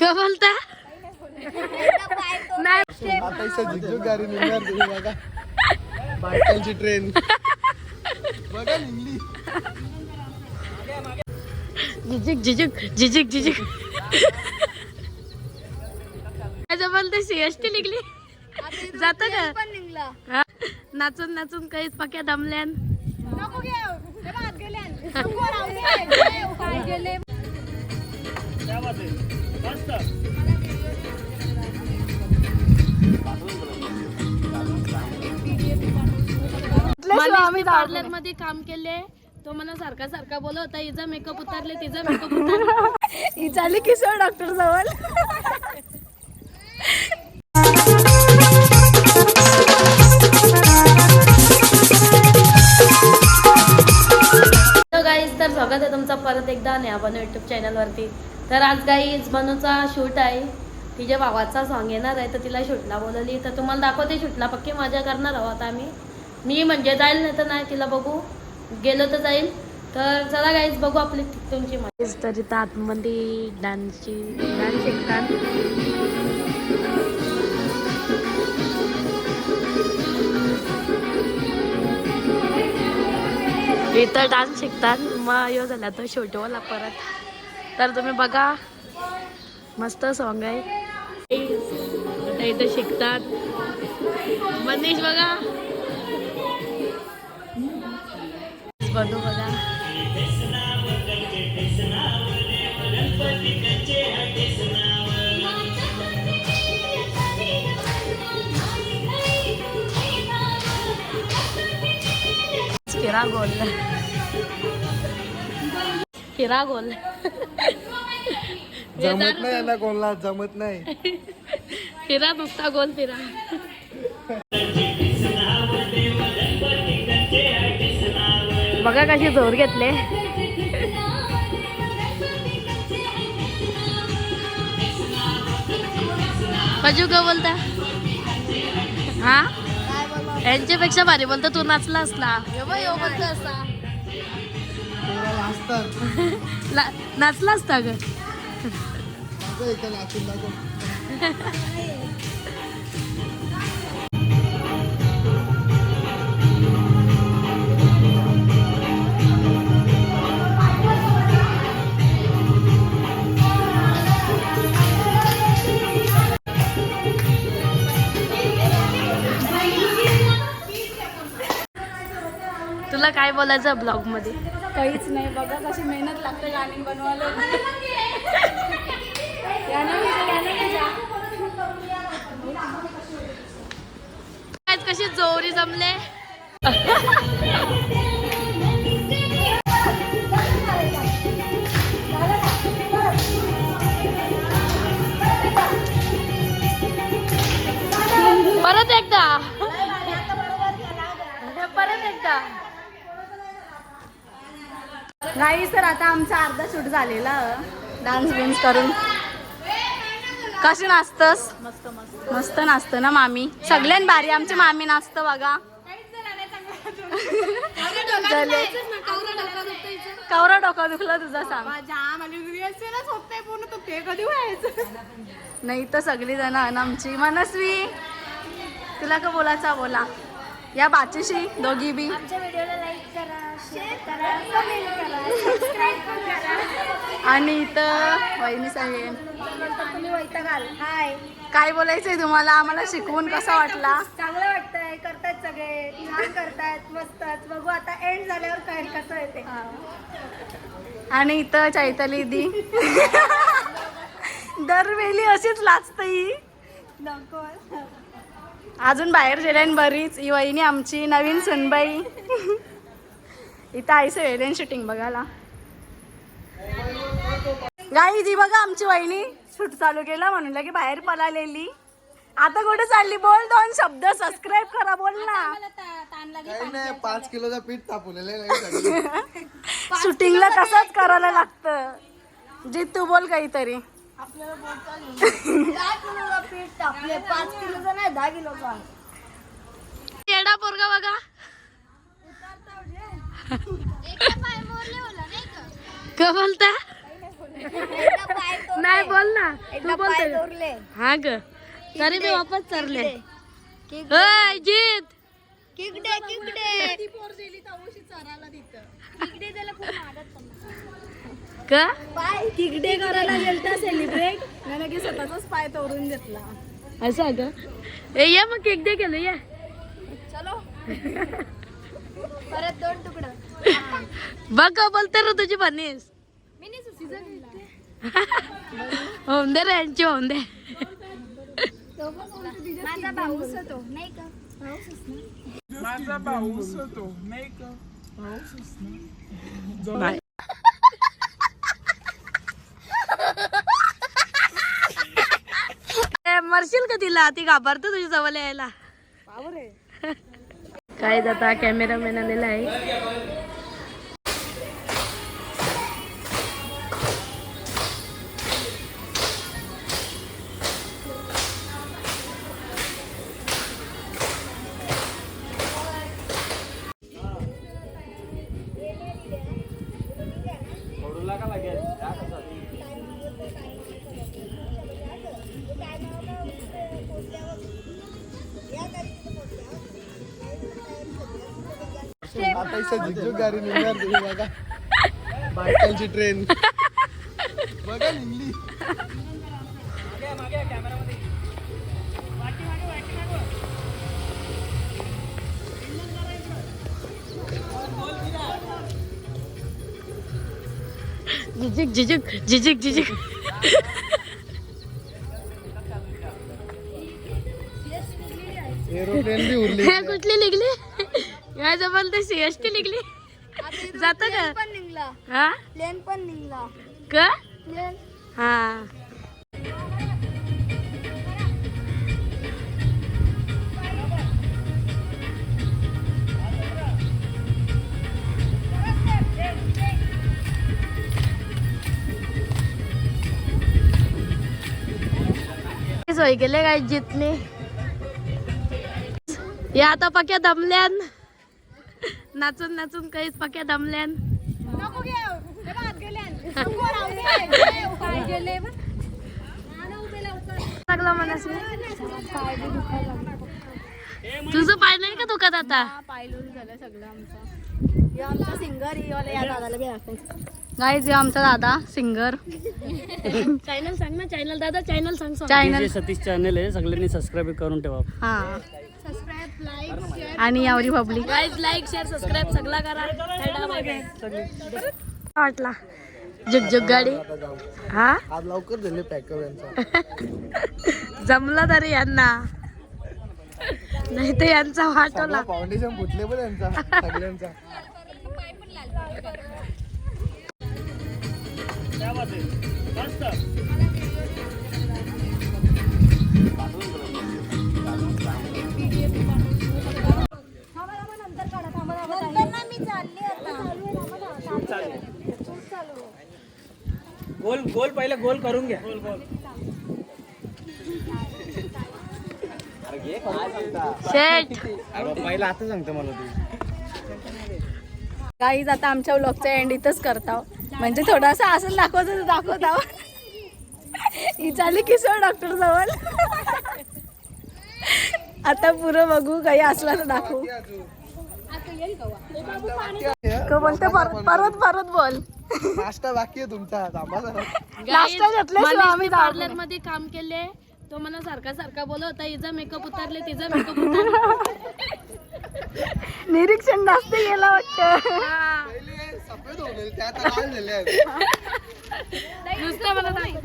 का बोलता? नाही. आता इथं झिकझुक गाडी निघणार तुम्ही बघा. बायकांची ट्रेन बघा निघली झिजिक झिजिक झिजिक झिजिक. काय बोलते सीएसटी निघली. जात का? नाचून नाचून काहीच पक्या दमल्यान. हे गेले पार्लरमध्ये काम केले. तो मला सारखा सारखा बोलत होता हिचा मेकअप उतारले तिचा मेकअप उतारले. ही चालली किशोर डॉक्टर जवळ. परत एकदा न्याबनो युट्यूब चॅनलवरती तर आज गाईज बनूचा शूट आहे. तिच्या भावाचा सॉन्ग येणार आहे तर तिला शूटला बोलवली. तर तुम्हाला दाखवते शूटला पक्की मजा करणार आहोत आम्ही. मी म्हणजे जाईल नाही तर नाही तिला बघू. गेलो तर जाईल. तर चला गाईज बघू आपली तुमची मजा. तर आतमध्ये डान्सची डान्स शिकतात. इथं डान्स शिकतात. मग यो झाला तो शेवटवाला परत. तर तुम्ही बघा. मस्त सॉन्ग आहे. आता इथं शिकतात. मनीष बघा. बनू बघा. हिरा गोल. हिरा गोल. जमत नाही यांना कोणला जमत नाही. फिरा नुसता गोल फिरा बघा कशी जोर घेतले. अजू का बोलता. हा? यांच्यापेक्षा भारी बोलता तू नाचला असला. नाचला असता ग तुला काय बोलायचं ब्लॉगमध्ये? काहीच नाही बघा कशी मेहनत लागते गाणी बनवायला. विचार. आज कशी जोरी जमले? नाही सर आता आमचा अर्धा शूट झालेला. डान्स बिन्स करून. कशी नाचतस? मस्त मस्त मस्त नाचतं ना मामी. सगळ्यात भारी आमची मामी नाचतं बघा. कवरा डोका दुखला तुझा सांग. नाही तर सगळी जण आमची मनस्वी. तुला का बोलायचा? बोला. या बाचीशी दोघी बी. आमच्या व्हिडिओला लाईक करा शेअर करा कमेंट करा सबस्क्राईब करा. आणि इथं वहिनी सांगेन हाय काय बोलायचंय तुम्हाला? आम्हाला शिकवून कसा वाटला? चांगलं वाटतंय. करतायत सगळे. छान करतायत मस्तच. बघू आता एंड झाल्यावर काय कसं येते आणि इथं चैताली दी. दरवेळी अशीच लाचत ही. अजून बाहेर गेल्यान बरीच. ही वहिनी आमची नवीन सुनबाई. इथं आईचं वेलेन शूटिंग बघायला. गाई जी बघा आमची वहिनी. शूट चालू केलं म्हणून की बाहेर पळालेली. आता कुठे चालली? बोल दोन शब्द सबस्क्राईब करा बोल ना. पाच किलोचा पीठ तापवलेलं शूटिंगला तसंच करायला लागतं. जी तू बोल काहीतरी. दहा किलोचा पीठ टाकले पाच किलोचा नाही दहा किलोचा. येडा पोरगा बघा. का बोलता? नाही बोल ना तू बोलते हा ग. तरी मी वापस चरले जीत किकडे? किकडे का? पाय तिकडे करायला गेलता सेलिब्रेट नाही लगेच स्वतःचाच पाय तोडून घेतला. असं ग ए ये मग केक दे केलं ये. चलो. परत दोन तुकडं. बघ का बोलते रे तुझी बनीस मी नाही सुचली. होऊन दे रे यांची होऊन दे. माझा भाऊच होतो नाही का? माझा भाऊस होतो नाही का? भाऊस ना मरशील का तिला? ती घाबरते तुझी जवळ यायला. काय आता कॅमेरामॅन आलेला आहे. इथं झिकझुक गाडी निघणार तुम्ही बघा. बायकांची ट्रेन बघा निघली झिजिक झिजिक झिजिक झिजिक एरोप्लेन बी उरली. हे कुठली निघली? या जवळ ते सीएसटी निघली. जात का? पण निघला. हा? प्लेन पण निघला. का? हा. सोय केले काय जितले या आता पक्या दमल्यान. नाचून नाचून काहीच पक्या दमल्यान. काय गेले? लागला मनस तुझं पाय नाही का दुखत आता? पायलून झालं सगळं आमचं. हे आमचा सिंगर या दादाला बी दाखव गाईज आमचा दादा सिंगर. चॅनल सांग ना चॅनल दादा चॅनल सांग चॅनल सतीश चॅनल आहे. सगळ्यांनी सबस्क्राईब करून ठेवा. हा. आणि यावरी public guys like share subscribe सगळं करा. Tata bye bye. वाटला. जुग जुग गाडी. हा? आज लवकर झाले पॅकअप यांचा. जमला तरी यांना. नाही तर यांचा वाटवला फाउंडेशन फुटले पण यांचा सगळ्यांचा. नंतर गोल पहिले गोल करून. घ्या शेट पहिला आता सांगतो मला तू. गाईज आता आमच्या व्लॉगचा एंड इथंच करताव. म्हणजे थोडासा असं दाखवतो दाखवताव. ही चालली किशोर डॉक्टर जवळ. आता पुरं बघू काही असला तर दाखवू. बोलतो परत परत परत बोल. नाश्ता बाकी आहे तुमचा थांबा जरा. नाश्ता घेतल्याशिवाय आम्ही पार्लरमध्ये काम केले तो मला सारखा सारखा होता हिचा मेकअप उतारले तिचा मेकअप उतारले. निरीक्षण जास्त गेला वाटतं. पहिले सफेद होऊन त्या आता लाल झाले आहेत. नुसतं मला दाखव.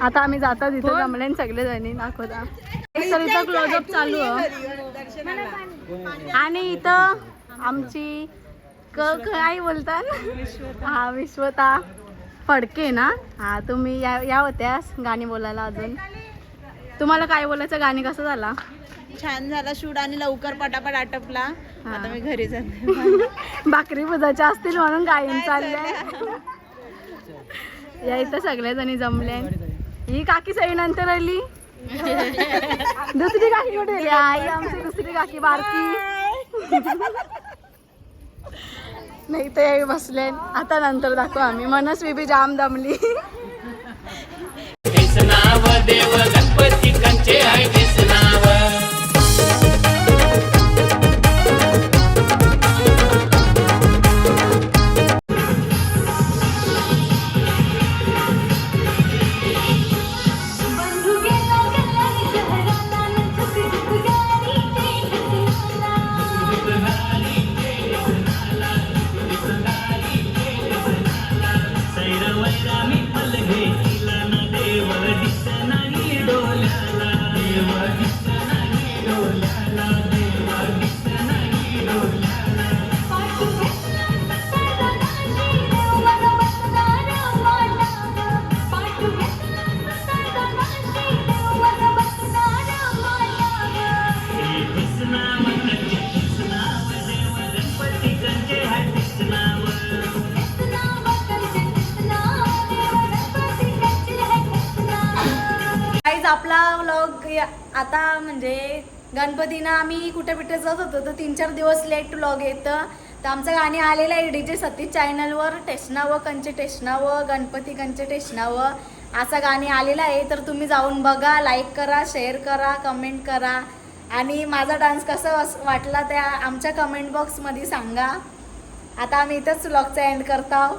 आता आम्ही जाता तिथं जमले सगळे जणी दाखवता. तर इथं क्लोजअप चालू आहे. आणि इथं आमची काय बोलतात. हा विश्वता. फडके ना? हा तुम्ही या या होत्या गाणी बोलायला अजून. तुम्हाला काय बोलायचं? गाणी कसं झाला? छान झाला शूट आणि लवकर पटापट आटपला. हा. आता मी घरी जाते. भाकरी बुजाच्या असतील म्हणून गायन चाललंय. या इथं सगळ्या जणी जमले ही काकी सई नंतर आली दुसरी काकी कुठे? आई आमची दुसरी काकी बारकी. नाही तर बसले. आता नंतर दाखवा. आम्ही मनस्वी बी जाम दमली. आपला व्लॉग आता म्हणजे गणपतीनं आम्ही कुठे कुठे जात होतो तर तीन चार दिवस लेट व्लॉग येतं. तर आमचं गाणी आलेलं आहे डी जे सतीश चॅनलवर टेशनावं कंचे टेशनावं गणपती कंचे टेशनावं. असं गाणी आलेलं आहे तर तुम्ही जाऊन बघा लाईक करा शेअर करा कमेंट करा. आणि माझा डान्स कसा वाटला त्या आमच्या कमेंट बॉक्समध्ये सांगा. आता आम्ही इथंच व्लॉगचा एंड आहोत.